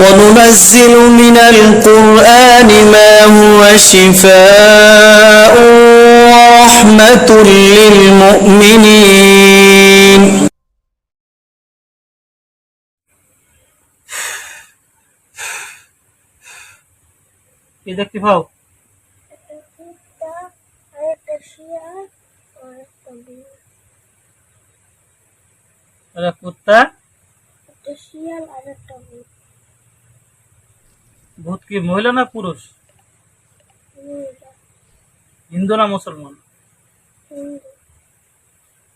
وننزل من القرآن ما هو شفاء ورحمة للمؤمنين. إذا اكتفاو على كنت تشيل على الطبيب ভূত কি মহিলা না পুরুষ? হিন্দু না মুসলমান?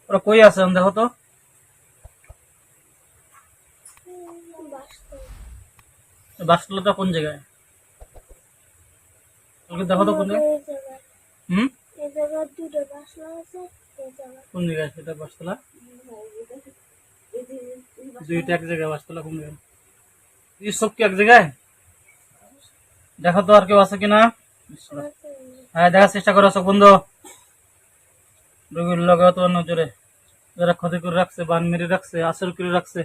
ওরা কই আছে দেখো তো? বাস্তব বাসগুলোটা কোন জায়গায়? ওকে দেখো তো কোন জায়গায়? কোন জায়গায় সেটা বাসতলা? দুইটা এক জায়গায় বাসতলা কোন জায়গায়? এই সব কি এক জায়গায়? দেখো তো আর কেউ আছে কিনা? হ্যাঁ দেখার চেষ্টা করো চোখ বন্ধ। রোগীর লগে তো নজরে। যারা ক্ষতি করে রাখছে, বান মেরে রাখছে আসর করে রাখছে,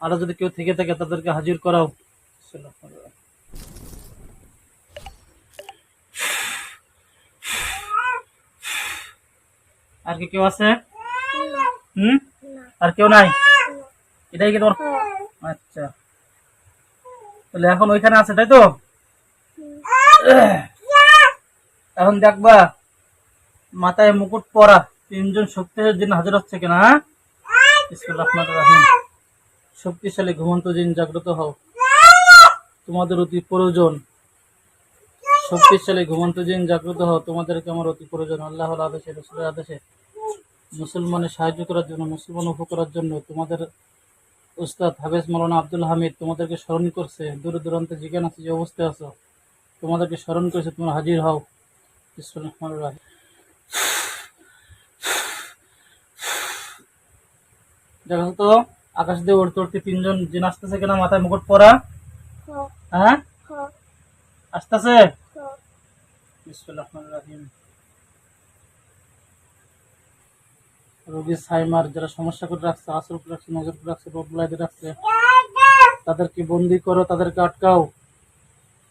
আরও যদি কেউ থেকে থাকে, তাদেরকে হাজির করাও। আর কি কেউ আছে? হুম? আর কেউ নাই? এটাই কি তোমার আচ্ছা। তাহলে এখন ওইখানে আছে, তাই তো? এখন দেখবা, মাথায় মুকুট পরা তিনজন শক্তিশালী জিন হাজির হচ্ছে কিনা হ্যাঁ? শক্তিশালী ঘুমন্ত জিন জাগ্রত হও। তোমাদের অতি প্রয়োজন। শক্তিশালী ঘুমন্ত জিন জাগ্রত হও। তোমাদেরকে আমার অতি প্রয়োজন। আল্লাহর আদেশে, রসুলের আদেশে। মুসলমানের সাহায্য করার জন্য, মুসলমান উপ করার জন্য তোমাদের উস্তাদ হাফেজ মৌলানা আব্দুল হামিদ তোমাদেরকে স্মরণ করছে। দূর দূরান্তে আছে, যে অবস্থায় আছো। তোমাদেরকে স্মরণ করেছে, তোমরা হাজির হও। দেখো তো, আকাশ দিয়ে উড়তে উড়তে তিনজন জিন আসতেছে কিনা, মাথায় মুকুট পরা? হ্যাঁ? আসতেছে। রোগী সাইমার যারা সমস্যা করে রাখছে আসর রাখছে, নজর রাখছে রোগলাইতে রাখছে, তাদেরকে বন্দি করো, তাদেরকে আটকাও।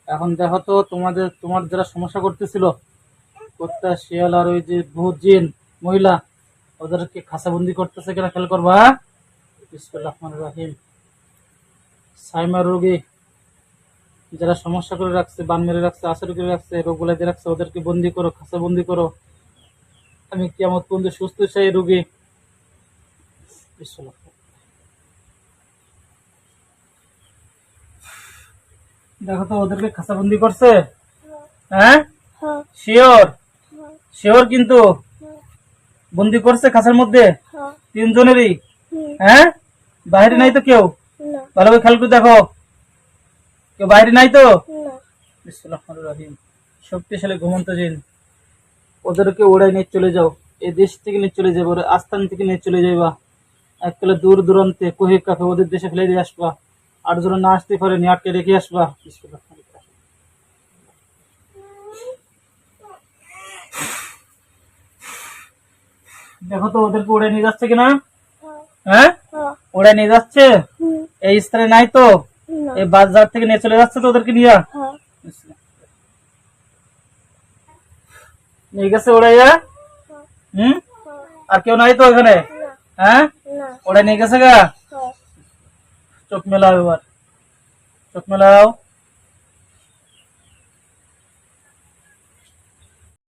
এখন দেখো তো তোমাদের, তোমার যারা সমস্যা করতেছিল কর্তা শিয়াল আর ওই যে বহুত জিন, মহিলা, ওদেরকে খাসাবন্দি করতেছে কিনা খেয়াল করবা? রহমানির রহিম। সাইমার রোগী যারা সমস্যা করে রাখছে, বান মেরে রাখছে আসর করে রাখছে, রোগ বলাইতে রাখছে, ওদেরকে বন্দি করো খাসা বন্দি করো। আমি কেমন সুস্থ সেই রোগী। বিশ্বনাথ। দেখো তো ওদেরকে খাসাবন্দি করছে। হ্যাঁ? শিওর শিওর কিন্তু? বন্দি করছে খাসার মধ্যে? তিনজনেরই? হ্যাঁ? বাইরে নাই তো কেউ? ভালো করে খেয়াল করে দেখো। কেউ বাইরে নাই তো? রহিম। শক্তিশালী ঘুমন্ত জিন। ওদেরকে উড়াই নিয়ে চলে যাও। এই দেশ থেকে নিয়ে চলে যাব আস্থান থেকে নিয়ে চলে যাইবা। এককালে দূর দূরান্তে কহি কাফে ওদের দেশে ফেলে দিয়ে আসবা। আর যেন না আসতে পারে নিয়ে আটকে রেখে আসবা বিসমিল্লাহির রহমানির রহিম। দেখো তো ওদেরকে উড়ে নিয়ে যাচ্ছে কিনা হ হ্যাঁ হ উড়ে নিয়ে যাচ্ছে হুম এই স্থানে নাই তো না এই বাজার থেকে নিয়ে চলে যাচ্ছে তো ওদেরকে নিয়ে হ নিয়ে গেছে ওড়াইয়া হুম হ আর কেউ নাই তো ওখানে না হ্যাঁ না ওড়াই নিয়ে গেছে গা चौक में लाओ एक बार। चौक में